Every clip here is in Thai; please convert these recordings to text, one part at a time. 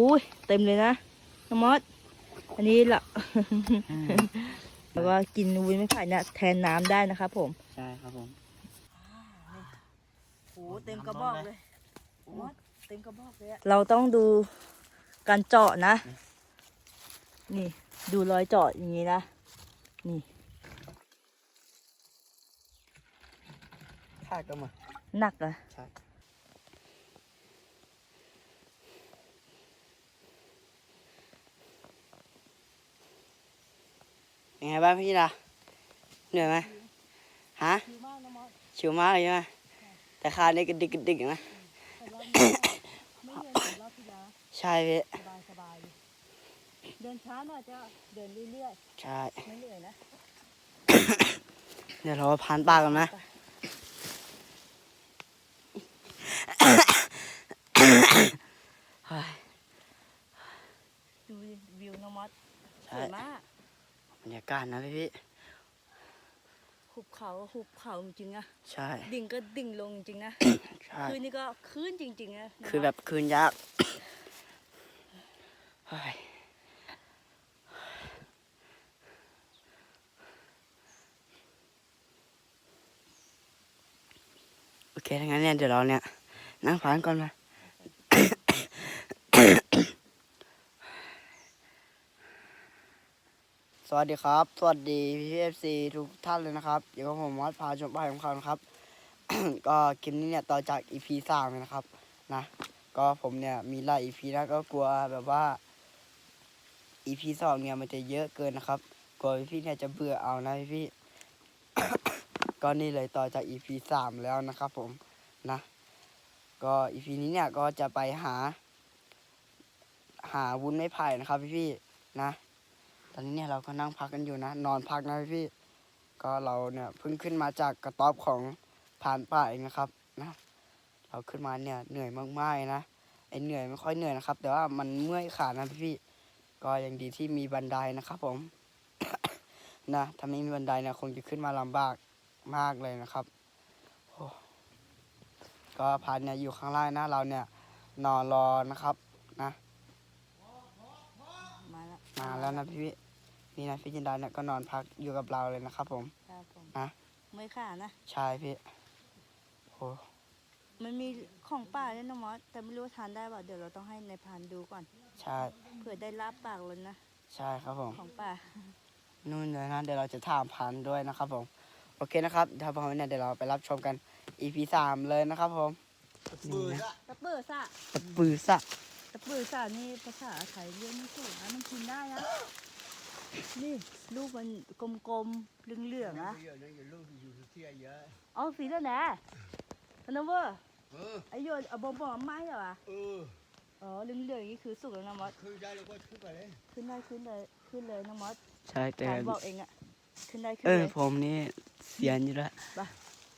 อุ้ยเต็มเลยนะน้องมอสอันนี้ละแต่ว่ากินวุ้นไม่ไผ่เนี่ยแทนน้ำได้นะครับผม ใช่ครับผมโอ้เต็มกระบอกเลยมอสเต็มกระบอกเลยเราต้องดูการเจาะนะ นี่ดูรอยเจาะอย่างนี้นะ นี่คาดก็มาหนักนะใช่ เป็นไงบ้างพี่ล่ะเหนื่อยไหมฮะดีมากนะมอสชิวมากเลยใช่ไหมแต่ขานี่กระดิกกระดิกนะแต่รอบนี้ไม่เหนื่อยเหมือนรอบที่แล้วใช่พี่สบายสบายดีเดินช้าหน่อยจะเดินเรื่อยใช่ๆไม่เหนื่อยนะเดี๋ยวเราผ่านป่ากันนะเฮ้ยดูวิวน้องมอสสใช่วยมาก บรรยากาศนะพี่พี่หุบเขาหุบเขาจริงๆอะใช่ ดิ่งก็ดิ่งลงจริงๆนะใช่คืนนี้ก็คืนจริง ๆ นะคือแบบคืนยากเฮ้ยโอเคถ้างั้นเนี่ยเดี๋ยวเราเนี่ยนั่งพักก่อนไหม สวัสดีครับ สวัสดีพี่เอฟซีทุกท่านเลยนะครับอยู่กับผมวัดพาชมบ้านของเขานะครับ ก็คลิปนี้เนี่ยต่อจากอีพีสามเลยนะครับนะก็ผมเนี่ยมีหลายอีพีแล้วก็กลัวแบบว่าอีพีสองเนี่ยมันจะเยอะเกินนะครับกลัวพี่เนี่ยจะเบื่อเอานะพี่ๆก็นี่เลยต่อจากอีพีสามแล้วนะครับผมนะ ก็อีพีนี้เนี่ยก็จะไปหา หาวุ้นไม้ไผ่นะครับพี่ๆนะ ตอนนี้เนี่ยเราก็นั่งพักกันอยู่นะ นอนพักนะพี่ ก็เราเนี่ยเพิ่งขึ้นมาจากกระต๊อบของผ่านป่าเองนะครับนะ เราขึ้นมาเนี่ยเหนื่อยมากๆนะไอเหนื่อยไม่ค่อยเหนื่อยนะครับ แต่ว่ามันเมื่อยขานะพี่ ก็ยังดีที่มีบันไดนะครับ ผม นะถ้าไม่มีบันไดเนี่ยคงจะขึ้นมาลำบากมากเลยนะครับก็พันเนี่ยอยู่ข้างล่างนะเราเนี่ยนอนรอนะครับนะ มาแล้วมาแล้วนะพี่ๆนี่นะพี่จินดาเนี่ยก็นอนพักอยู่กับเราเลยนะครับ ผมครับผมนะไม่ขานะใช่พี่โอ้มันมีของป่าเนี่ยน้องมอสแต่ไม่รู้ว่าทานได้เปล่าเดี๋ยวเราต้องให้ในายพรานดูก่อน ใช่เผื่อได้ลาบปากเลยนะใช่ครับผม ของป่า นู่นเลยนะเดี๋ยวเราจะถามพันด้วยนะครับผม โอเคนะครับถ้าพร้อมแล้วเนี่ยเดี๋ยวเราไปรับชมกัน EP สามเลยนะครับผม นี่นะตะเปิดซะ ตะปือสะ ตะเปิดซะนี่ภาษาไทยเรียกไม่ถูกนะมันกินได้นะนี่ลูกมันกลมๆเหลืองๆนะอ๋อสีแล้วนะพนมเวอร์ไอโยนเอาบอมบอมไม้เหรอวะอ๋อเหลืองๆอย่างนี่คือสุกแล้วนะมอส khơi ra là có thứ vào đấy ขึ้นได้ขึ้นเลยขึ้นเลยน้องมอสใช่แต่บอกเองอะขึ้นได้ขึ้นเออเลยผมนี่เสียนอยู่แล้ว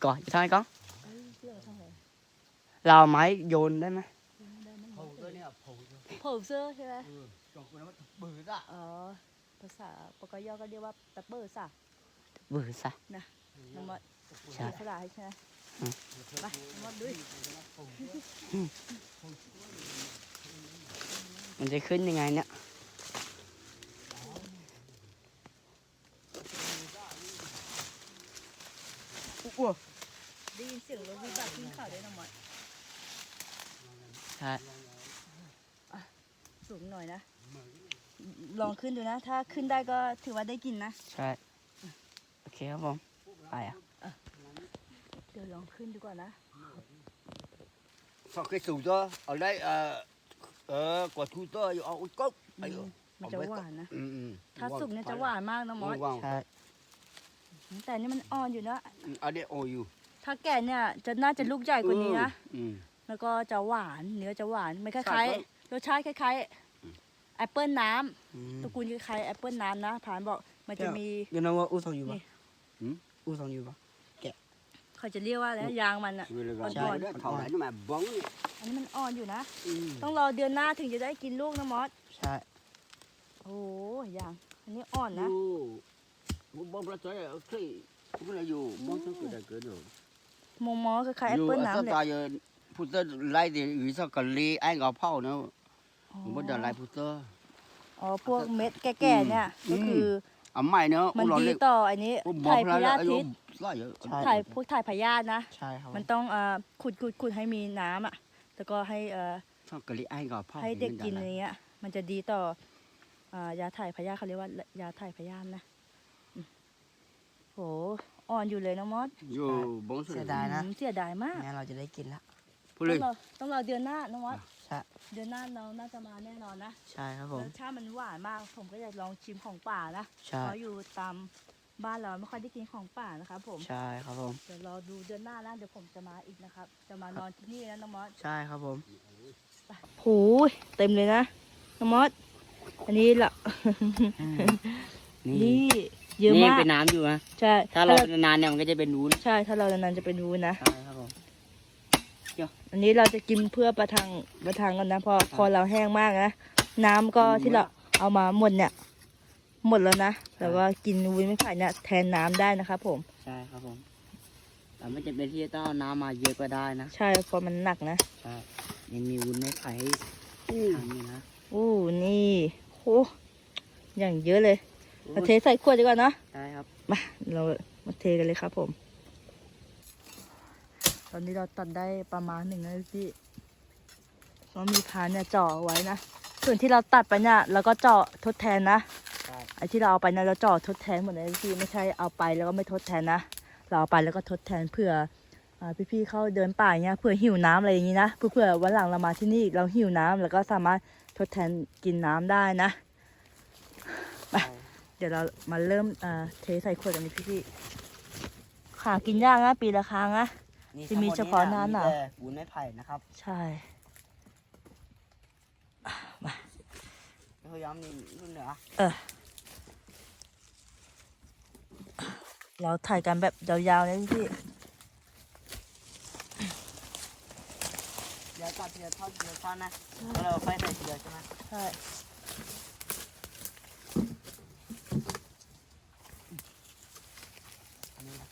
ก่อนจะทำไงก่อนเอ้ยเรื่องเท่าไหร่เราไม้โยนได้ไหม phù cái này là phù thôi เผาเสื้อใช่ไหม ừ còn cái nó bự ra อ๋อภาษาปกยอก็เรียกว่าตะเปิดซะบือสะน้องมอสใช่ ภาษาใช่ไหม ไปน้องมอสดูดิมันจะขึ้นยังไงเนี่ยอ้วได้ยินเสียงรถวิบากขึ้นเขาด้วยน้องมอสใช่ สูงหน่อยนะ ลองขึ้นดูนะ ถ้าขึ้นได้ก็ถือว่าได้กินนะ ใช่ โอเคครับผม ไปอะ เดี๋ยวลองขึ้นดูก่อนนะ sau cái sù cho ở đây ờ ờ quả thu tơ ở út cốc อืมมันจะหวานนะ ừ ừ ถ้าสุกเนี่ยจะหวานมากนะมอส ngon ใช่ แต่นี่มันอ่อนอยู่นะ ở đây ôi you ถ้าแก่เนี่ยจะน่าจะลูกใหญ่กว่านี้นะ ừ แล้วก็จะหวานเนื้อจะหวานมันคใช่ล้ายครับๆรสชาติคล้ายๆแอปเปิลน้อืมำตระกูลคล้ายๆแอปเปิลน้ำนะผานบอกมันจะมียูนว่าอู้ทองอยู่ปะนี่หืมอู้ทองอยู่ปะเขาจะเรียกว่าอะไรนะยางมันอะ rồi là Còn gần còn. đây thầu lại nó mà bóng อันนี้มันอ่อนอยู่นะ ừ ต้องรอเดือนหน้าถึงจะได้กินลูกนะมอสใช่โอ้ยางอันนี้อ่อนนะ ừ bóng bóng ra tới ở cái cái này dù bóng tới cái này cái rồi มองมอคล้ายๆแอป dù เปิล ở น้ำ sao เลย ta giờ phụ tơ lại thì vì sao cần ly ai ngọc phao nữa อผ มบ่ได้ลายพุเตอร์ อ๋อพวกเม็ดแก่ๆเนี่ยอืมก็คือเอาใหม่เนาะมันเราดีเล็กต่ออันนี้ผมบอกถ่ายพแล้วยาอายุธิหลายเยอะใช่ ถ่ายพวกถ่ายพยาธินะ ใช่ครับมันต้องเอ่อขุดขุดขุดให้มีน้ำอะ แล้วก็ให้เอ่อชอบกะลิไอ้กับพ่อให้เด็กกินมัอย่างเงี้ย มันจะดีต่ออ่ายาถ่ายพยาธิเขาเรียกว่ายาถ่ายพยาธินะอืมโหอ่อนอยู่เลยน้องมอสอยู่บ้องสุดเสียดายนะอืมเสียดายมากงั้นเราจะได้กินละพูดเลยต้องรอต้องรอเดือนหน้าน้องมอสใช่เดือนหน้าเราน่าจะมาแน่นอนนะใช่ครับผม รสชาติมันหวานมาก ผมก็อยากลองชิมของป่านะใช่ เพราะอยู่ตามบ้านเราไม่ค่อยได้กินของป่านะครับผม ใช่ครับผม เดี๋ยวรอดูเดือนหน้านะเดี๋ยวผมจะมาอีกนะครับ จะมานอนที่นี่นะน้องมอสใช่ครับผม โหเต็มเลยนะ น้องมอส อันนี้ละ นี่นี่เยอะนี่มากเป็นน้ำอยู่นะ ใช่ถ้าเรานานๆเนี่ยมันก็จะเป็นวุ้น ใช่ ถ้าเรานานๆจะเป็นวุ้นนะ ใช่ครับผม อันนี้เราจะกินเพื่อประทังประทังกันนะเพอพอเราแห้งมากนะน้ำก็ที่เราเอามาหมดเนี่ย หมดแล้วนะแต่ว่ากินวุ้นไม่ไผ่เนี่ยแทนน้ำได้นะครับผมใช่ครับผมแต่ไม่จำเป็นที่จะต้องเอาน้ำมาเยอะก็ได้นะใช่เพราะมันหนักนะใช่ยังมีวุ้นไม้ไผ่ให้ทำนี่นะอู้นี่โหอย่างเยอะเลยเราเทใส่ขวดดีกว่าเนอะใช่ครับมาเรามาเทกันเลยครับผม ตอนนี้เราตัดได้ประมาณหนึ่งนะพี่เรามีพานเนี่ยเจาะเอาไว้นะ ส่วนที่เราตัดไปเนี่ยเราก็เจาะทดแทนนะใช่ไอ้ที่เราเอาไปเนี่ยเราเจาะทดแทนหมดเลยพี่ไม่ใช่เอาไปแล้วก็ไม่ทดแทนนะ เราเอาไปแล้วก็ทดแทนเผื่ออ่าพี่ๆเขาเดินป่าอย่างเงี้ยเผื่อหิวน้ำอะไรอย่างงี้นะเพื่อเผื่อวันหลังเรามาที่นี่เราหิวน้ำแล้วก็สามารถทดแทนกินน้ำได้นะใช่เดี๋ยวเรามาเริ่มอ่าเทใส่ขวดกันเลยพี่ๆหากินยากนะปีละครั้งนะ นี่จะมีทั้งดเฉพาะหน้าหนาว มีแต่วุ้นไม้ไผ่นะครับใช่แล้วก็ย้อมนี่รุ่นเหนือเออเราถ่ายกันแบบยาวๆนะพี่เดี๋ยวตัดทีละท่อนทีละท่อนนะแล้วเราค่อยใส่ทีเดียวใช่ไหมๆใช่ อันนี้นะ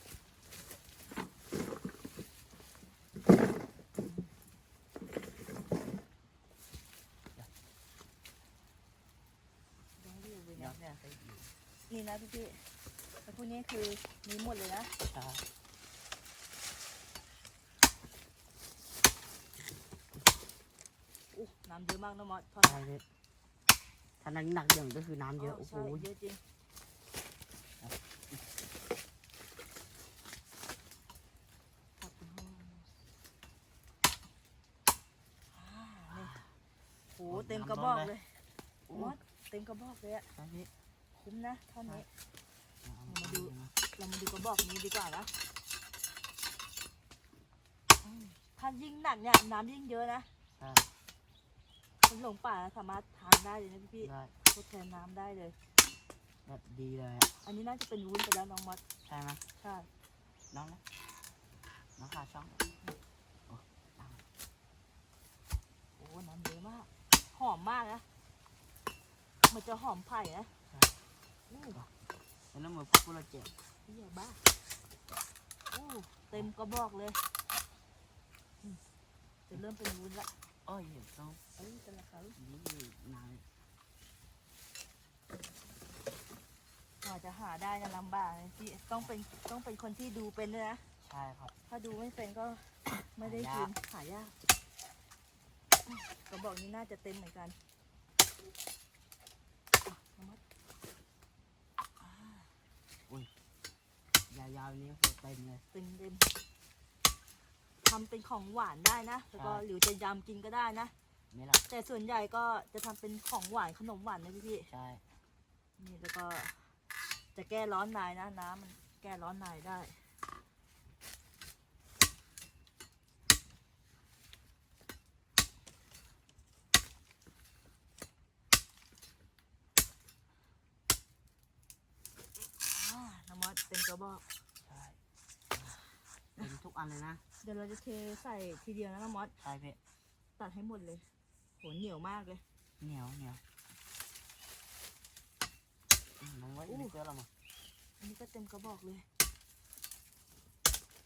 ยังอยู่เลย เดี๋ย นะ วเนี่ยใส่อีก นี่นะพี่ๆแล้วพวกนี้คือมีหมดเลยนะใช่อู้น้ำเยอะมากนะมอสทอดใช่เลยถ้านักหนักๆเดี๋ยวมันก็คือน้ำเยอะโอ้โหใช่เยอะจริงอ่านี่โหเต็มกระบอกเลยมอสเต็มกระบอกเลยอะ ใช่พี่ คุ้มนะเท่านี้เอามาดูเรามาดูกระบอกนี้ดีกว่านะอืมถ้ายิ่งหนักเนี่ยน้ำยิ่งเยอะนะใช่คนหลงป่าสามารถทานได้เลยนะพี่ได้ๆทดแทนน้ำได้เลยแบบดีเลยอะอันนี้น่าจะเป็นวุ้นไปแล้วน้องมอสใช่ไหมใช่น้องนะน้องขาช่องโอ้น้ำเยอะมาก หอมมากนะมันจะหอมไผ่นะ อู้แล้วน้ำมือพวกเราเจ็บเหี้ยบ้าอู้เต็มกระบอกเลยอืมจะเริ่มเป็นวุ้นละโอ้ยเห็นส้มเอ้ยแต่ละครั้งนี่นายกว่าจะหาได้นะลำบากเลยพี่ต้องเป็นต้องเป็นคนที่ดูเป็นด้วยนะ ใช่ครับ ถ้าดูไม่เป็นก็ ไม่ได้กินหายากกระบอกนี้น่าจะเต็มเหมือนกันอะน้องมด ยาวๆนี้โหเต็มเลย เต็มเต็มทำเป็นของหวานได้นะ แล้วก็ใช่ หรือจะยำกินก็ได้นะ ไม่หลับแต่ส่วนใหญ่ก็จะทำเป็นของหวานขนมหวานนะพี่พี่ใช่ๆนี่แล้วก็จะแก้ร้อนในนะ น้ำมันแก้ร้อนในได้ อ่าน้ำมอสเต็ม กระบอก ใช่เต็มทุกอันเลยนะเดี๋ยวเราจะเทใส่ทีเดียวนะน้ำมอสใช่พี่ตัดให้หมดเลยโหเหนียวมากเลย เหนียวเหนียวอืมน้องไว้อู้ในเสื้อเรามาอันนี้ก็เต็มกระบอกเลย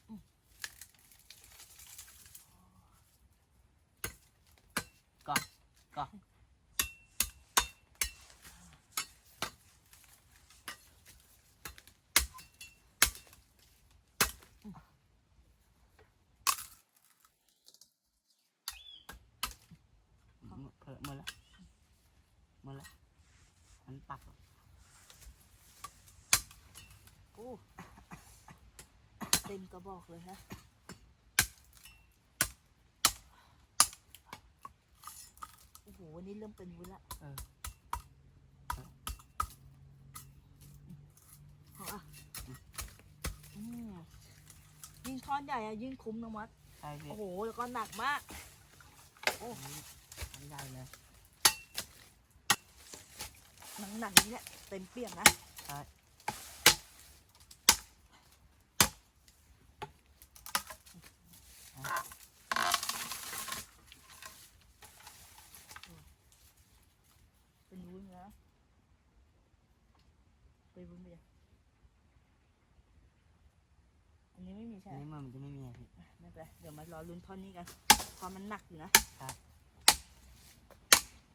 อืมก็ก็ ต็มกระบอกเลยนะโอ้โหวันนี้เริ่มเป็นวุ้นละเออพออะอืมยิ่งท่อนใหญ่อะยิ่งคุ้มนะมัดใช่พี่โอ้โหแล้วก็หนักมาก โอ้ทำได้เลยหนักหนักอย่างนี้แหละเต็มเปี่ยมนะใช่ เป็นวุ้นนะ เป็นวุ้นไปเลยอันนี้ไม่มีอัใช่นไหมนี้มันจะไม่มีอะพี่ ไม่เป็นไรเดี๋ยวมารอลุ้นท่อนนี้กันเพราะมันหนักอยู่นะครับ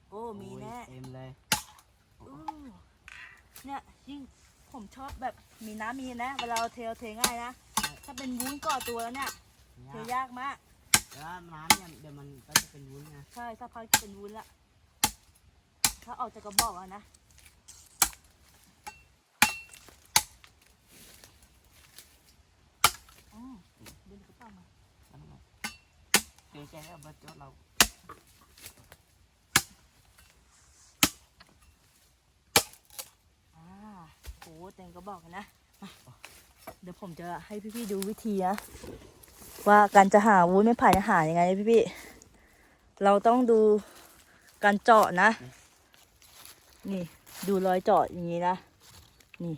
โอ้มีแน่โอ้ยเต็มเลย อู้เนี่ยยิ่งผมชอบแบบมีน้ำมีนะ เวลาเราเทเราเทง่ายนะ ถ้าเป็นวุ้นก่อตัวแล้วเนี่ยเทยากยากมากแต่ว่าน้ำเนี่ยเดี๋ยวมันก็จะเป็นวุ้นนะ ใช่ถ้าพักจะเป็นวุ้นละ ถ้าออกจากกระบอกอะนะ อ๋อเดินกระเป๋ามาเดี๋ยวใจแล้วบัจจดเราอ่าโหเต็มกระบอกนะมาเดี๋ยวผมจะให้พี่ๆดูวิธีนะว่าการจะหาวุ้นไม่ผ่านหายังไงพี่ๆเราต้องดูการเจาะนะ นี่ดูรอยเจาะอย่างนี้นะ นี่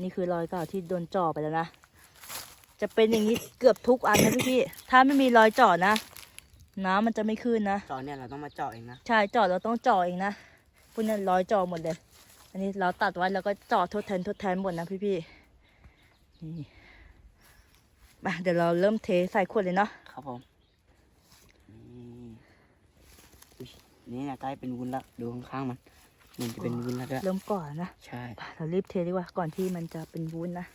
นี่คือรอยเก่าที่โดนเจาะไปแล้วนะ จะเป็นอย่างนี้เกือบทุกอันนะพี่ๆถ้าไม่มีรอยเจาะนะ น้ำมันจะไม่ขึ้นนะเจาะเนี่ยเราต้องมาเจาะเองนะใช่เจาะเราต้องเจาะเองนะพวกนั้นร้อยเจาะหมดเลย อันนี้เราตัดไว้แล้วก็เจาะทดแทนทดแทนหมดนะพี่พี่ๆนี่มาเดี๋ยวเราเริ่มเทใส่ขวดเลยเนาะครับผมนี่อุ๊ยนี่เนี่ยใกล้เป็นวุ้นแล้วดูข้างๆมันมันจะเป็นวุ้นแล้วด้วยเริ่มก่อนนะใช่ไปเรารีบเทดีกว่าก่อนที่มันจะเป็นวุ้นนะ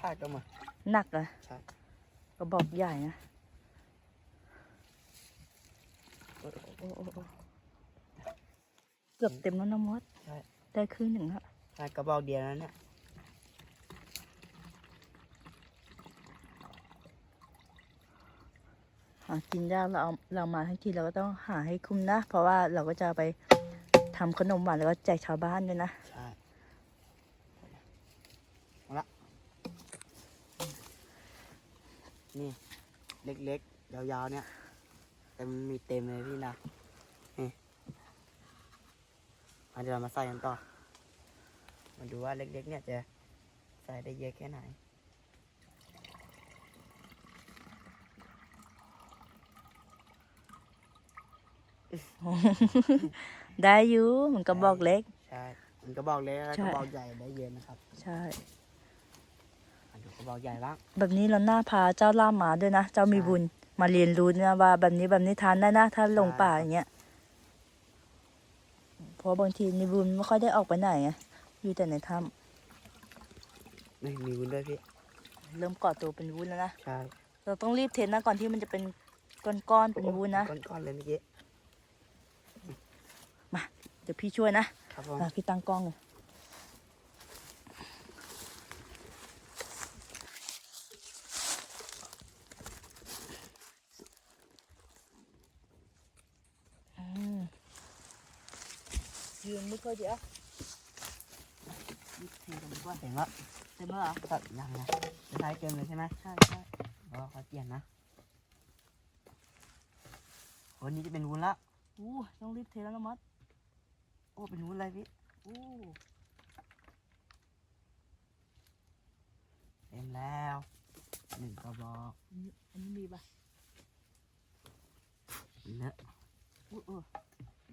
คาดก็มา หนักอะใช่กระบอกใหญ่นะโอ้โอ้โอ้โอ้เกือบเต็มแล้วนะมด ใช่ได้ครึ่งหนึ่งละใช่กระบอกเดียวนั้นเนี่ยหากินยากเราเอาเรามาทั้งทีเราก็ต้องหาให้คุ้มนะ เพราะว่าเราก็จะไปทำขนมหวานแล้วก็แจกชาวบ้านด้วยนะ ใช่เอาละ นี่ เล็กๆ ยาวๆ เนี่ยเต็มมีเต็มเลยพี่นะนี่มาเดี๋ยวเรามาใส่กันต่อ มาดูว่าเล็กๆ เนี่ยจะใส่ได้เยอะแค่ไหนได้อยู่มันก็บอกเล็ก ใช่ มันก็บอกเล็กแล้วใช่ก็บอกใหญ่ได้เยอะนะครับ ใช่ มาดูก็บอกใหญ่บ้างแบบนี้เราหน้าพาเจ้าล่ามหมาด้วยนะ เจ้ามีบุญมาเรียนรู้นะว่าแบบนี้แบบนี้ทานได้นะถ้าลงป่าอย่างเงี้ยเพราะบางทีในบุญไม่ค่อยได้ออกไปไหนไงอยู่แต่ในถ้นี่มีวุ้นด้วยพี่ำเริ่มก่อตัวเป็นวุ้นแล้วนะใช่เราต้องรีบเทนะก่อนที่มันจะเป็นก้อนๆเป็นวุ้นนะก้อนๆเลยเมื่อกี้เดี๋ยวพี่ช่วยนะครับผมอะพี่ตั้งกล้องเลยอืมยืนไม่ค่อยดีอะเทลงก่อน เห็นว่า เต็มแล้วเหรอ ตัดยังไงจะ ใช้เกินเลยใช่ไหมใช่ใช่ก็เขาเปลี่ยนนะวันนี้จะเป็นวุ้นละอู้ต้องรีบเทแล้วนะมดโอ้เป็นวุ้นอะไรพี่ อู้เต็มแล้วหนึ่งกระบอกอันนี้อันนี้มีปะเลอะอู้เออ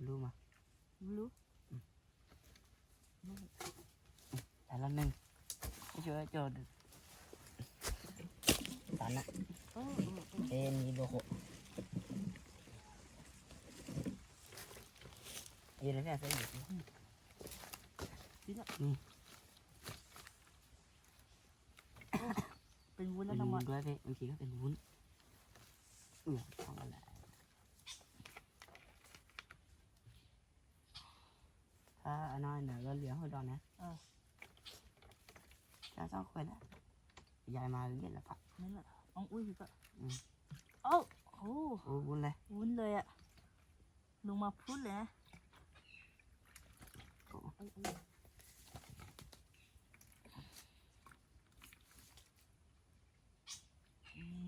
รู้มา ไม่รู้แต่ละหนึ่งไม่ช่วยโจทย์ตอนนะเออเออเออเอ็นมีโลโก้ยืนเลยเนี่ยเส้นอยู่นี่น่ะนี่เป็นวุ้นเป็แล้วนนะมวุ้ดนด้วยพี่บางทีก็เป็นวุ้นเอือของอะไร ถ้าอันนั้นเนี่ยก็เหลือหัวดอนนะเออถ้าต้องคุยแล้วยายมาเรียนแล้วปะนั่นแหละอ้องอุ้ยก็อืมเอ้าโอ้โอ้บุญเลยวุ้นเลยอะลงมาพูดเลยนะโอ้เอ้ยเอ้ย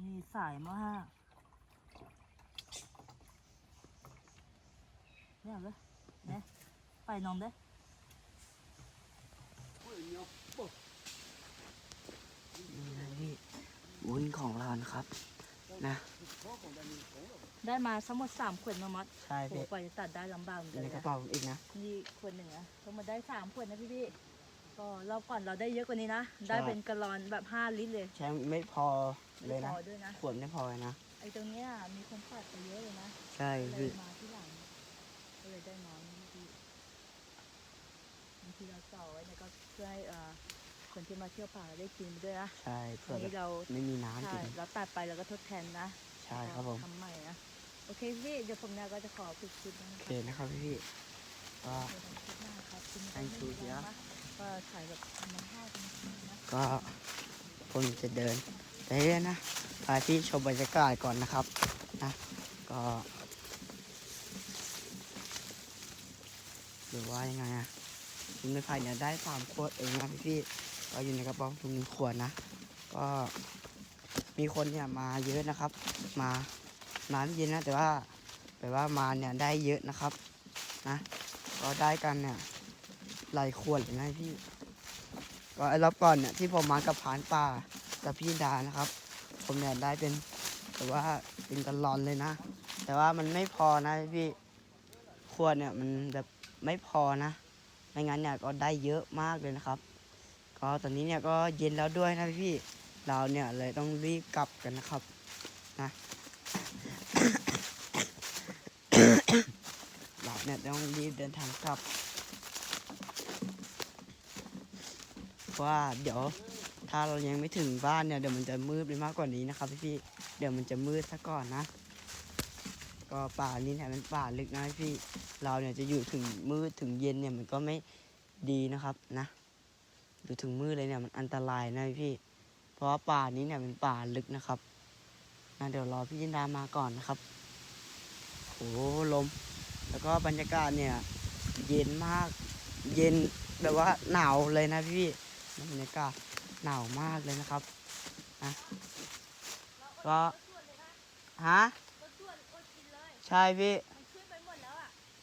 นี่สายมากเนี่ยเลยเนี่ยไปนอนเด้ นี่นะพี่วุ้นของเรานะครับ นะ ได้มาทั้งหมดสามขวดนะมัดใช่โหพี่กว่าจะตัดได้ลำบากเหมือนอกัยู่นในกระนะเป๋าอีกนะ นี่ขวดหนึ่งอะทั้งหมดได้สามขวดนะพี่พี่ก็รอบก่อนเราได้เยอะกว่านี้นะใช่ได้เป็นกะลอนแบบห้าลิตรเลยใช้ไม่พอเลยไม่นะพอด้วยนะขวดไม่พอเลยนะ ไอ้ตรงเนี้ยมีคนตัดไปเยอะเลยนะ ใช่ก็เลพี่ยมาที่หลังก็เลยได้น้อยนิดพี่บางทีเราต่อไว้เนี่ยก็เพื่อให้เอ่อ คนที่มาเที่ยวป่าได้กินไปด้วยนะใช่เผื่ออันแบนี้บเราไม่มีน้ำใช่กิน เราตัดไปเราก็ทดแทนนะใช่ครับผม ทำใหม่นะโอเคพี่เดี๋ยวผมเนี่ยก็จะขอปิดคลิปนะโอคะเคนะครับพี่พี่ก็ เดี๋ยวผมคลิปหน้าครับคุณ Thank you ไม่มี dear อะไรมากก็ถ่ายแบบธรรมชาติจริงๆนะ ก็ผมจะเดินไปเรื่อยๆนะพาพี่ชมบรรยากาศก่อนนะครับนะก็หรือว่ายังไงอะคุณไม่พายเนี่ยได้สามขวดเองนะพี่พี่ๆ ก็อยู่ในกระป๋าถุงหนึ่งขวดนะ ก็มีคนเนี่ยมาเยอะนะครับ มาน้ำเย็นนะ แต่ว่าแต่ว่ามาเนี่ยได้เยอะนะครับนะก็ได้กันเนี่ยหลายขวดเลยนะพี่ก็ไอ้รอบก่อนเนี่ยที่ผมมากับผานป่ากับพี่ดานะครับ ผมเนี่ยได้เป็นแต่ว่าเป็นกะลอนเลยนะ แต่ว่ามันไม่พอนะพี่ขวดเนี่ยมันแบบไม่พอนะไม่งั้นเนี่ยก็ได้เยอะมากเลยนะครับ ก็ตอนนี้เนี่ยก็เย็นแล้วด้วยนะพี่เราเนี่ยเลยต้องรีบกลับกันนะครับนะเราเนี่ยต้องรีบเดินทางกลับเพราะว่าเดี๋ยวถ้าเรายังไม่ถึงบ้านเนี่ยเดี๋ยวมันจะมืดไปมากกว่านี้นะครับพี่ๆเดี๋ยวมันจะมืดซะก่อนนะก็ป่านี้เนี่ยมันป่าลึกนะพี่เราเนี่ยจะอยู่ถึงมืดถึงเย็นเนี่ยมันก็ไม่ดีนะครับนะ อยู่ถึงมืดเลยเนี่ยมันอันตรายนะพี่ เพราะว่าป่านี้เนี่ยเป็นป่าลึกนะครับนะเดี๋ยวรอพี่ยินดามาก่อนนะครับโอ้ลม แล้วก็บรรยากาศเนี่ย เย็นมาก เย็นแบบว่าหนาวเลยนะพี่บรรยากาศหนาวมากเลยนะครับนะก็ฮะใช่พี่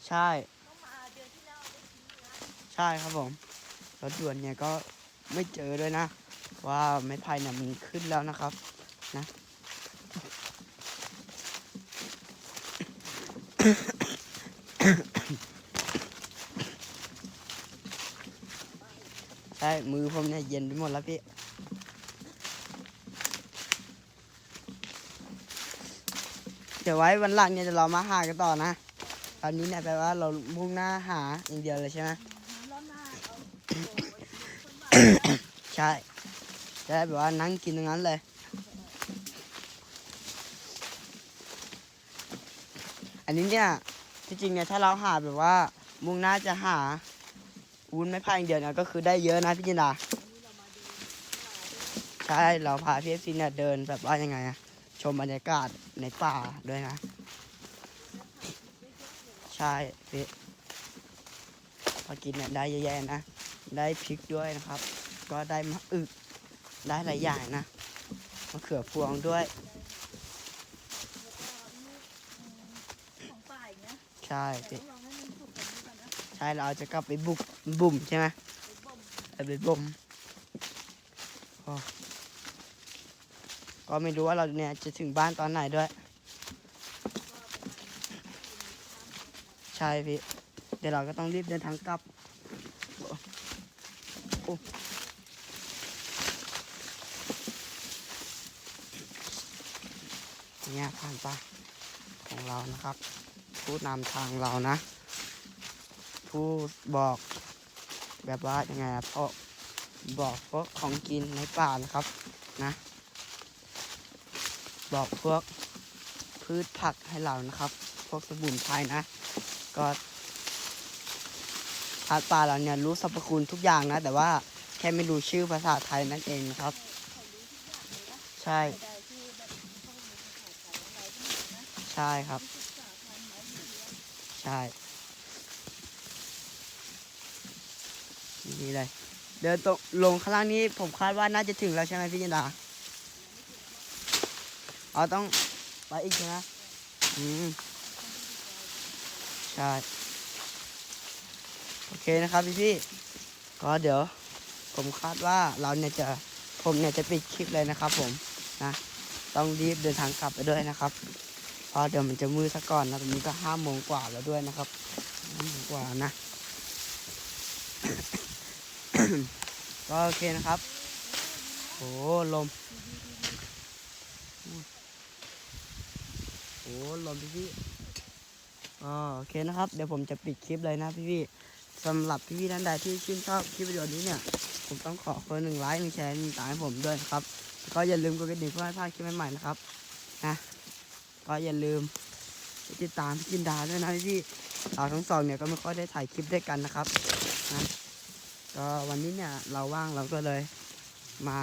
ใช่ ใช่ครับผม รถด่วนเนี่ยก็ไม่เจอด้วยนะ ว่าไม้ไผ่เนี่ยมันขึ้นแล้วนะครับนะใช่มือผมเนี่ยเย็นไปหมดแล้วพี่เดี๋ยวไว้วันหลังเนี่ยเดี๋ยวเรามาหากันต่อนะ ตอนนี้เนี่ยแปลว่าเรามุ่งหน้าหาอย่างเดียวเลยใช่ไหม รอบหน้าเอาโอ้ยคนบ้า ใช่จะได้แบบว่านั่งกินตรงนั้นเลยอันนี้เนี่ยที่จริงเนี่ยถ้าเราหาแบบว่า มุ่งหน้าจะหาวุ้นไม้พายอย่างเดียวเนี่ยก็คือได้เยอะนะพี่จินดาใช่เราพาพี่เอฟซีเนี่ยเดินแบบว่ายังไงอะชมบรรยากาศในป่าด้วยนะ ใช่พี่พอกินเนี่ยได้เยอะแยะนะ ได้พริกด้วยนะครับ ก็ได้มะอึกได้หลายอย่างนะมะเขือพวงด้วยของป่าอีกนะใช่แต่พี่ต้องลองให้มันสุกกว่านี้ก่อนนะใช่เราจะกลับไปบุกบุ่มใช่ไหมไปบ่มเอาไปบ่มก็ก็ไม่รู้ว่าเราเนี่ยจะถึงบ้านตอนไหนด้วย ใช่พี่ เดี๋ยวเราก็ต้องรีบเดินทางกลับโอ้โอ้ เนี่ยผ่านไปของเรานะครับ ผู้นำทางเรานะ ผู้บอกแบบว่ายังไงอะเพราะบอกพวกของกินในป่านะครับนะ บอกพวกพืชผักให้เรานะครับ พวกสมุนไพรนะ ก็พรานป่าเราเนี่ยรู้สรรพคุณทุกอย่างนะ แต่ว่าแค่ไม่รู้ชื่อภาษาไทยนั่นเองครับ ใช่ ใช่ครับ ใช่นี่เลย เดินตรงลงข้างล่างนี้ผมคาดว่าน่าจะถึงแล้วใช่ไหมพี่จินดาเอ๋อต้องไปอีกใช่ไหมอืมใช่ โอเคนะครับพี่พี่ๆก็เดี๋ยว ผมคาดว่าเราเนี่ยจะผมเนี่ยจะปิดคลิปเลยนะครับผมนะ ต้องรีบเดินทางกลับไปด้วยนะครับ ราะเดี๋ยวมันจะมืดซะก่อนนะตอนนี้ก็ห้าโมงกว่าแล้วด้วยนะครับห้าโมงกว่านะ ก็โอเคนะครับโอ้ลมโอ้ลมพี่พี่อ๋อโอเคนะครับ เดี๋ยวผมจะปิดคลิปเลยนะพี่พี่สำหรับพี่พี่ท่านใดที่ชื่นชอบคลิปวิดีโอนี้เนี่ย ผมต้องขอคนหนึ่งไลค์หนึ่งแชร์หนึ่งตามให้ผมด้วยนะครับ ก็อย่าลืมกดกระดิ่งเพื่อไม่พลาดคลิปใหม่ๆนะครับนะ ก็อย่าลืมติดตามพี่จินดาด้วยนะพี่ๆเราทั้งสองเนี่ยก็ไม่ค่อยได้ถ่ายคลิปด้วยกันนะครับนะก็วันนี้เนี่ยเราว่างเราก็เลยมา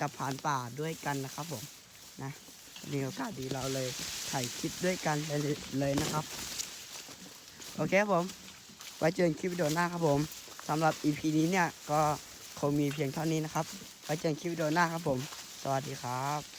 กับผ่านป่าด้วยกันนะครับผมนะมีโอกาสดีเราเลยถ่ายคลิปด้วยกันเลยเลยนะครับ โอเคครับผม ไว้เจอกันคลิปวิดีโอหน้าครับผมสำหรับ EP นี้เนี่ยก็คงมีเพียงเท่านี้นะครับ ไว้เจอกันคลิปวิดีโอหน้าครับผม สวัสดีครับ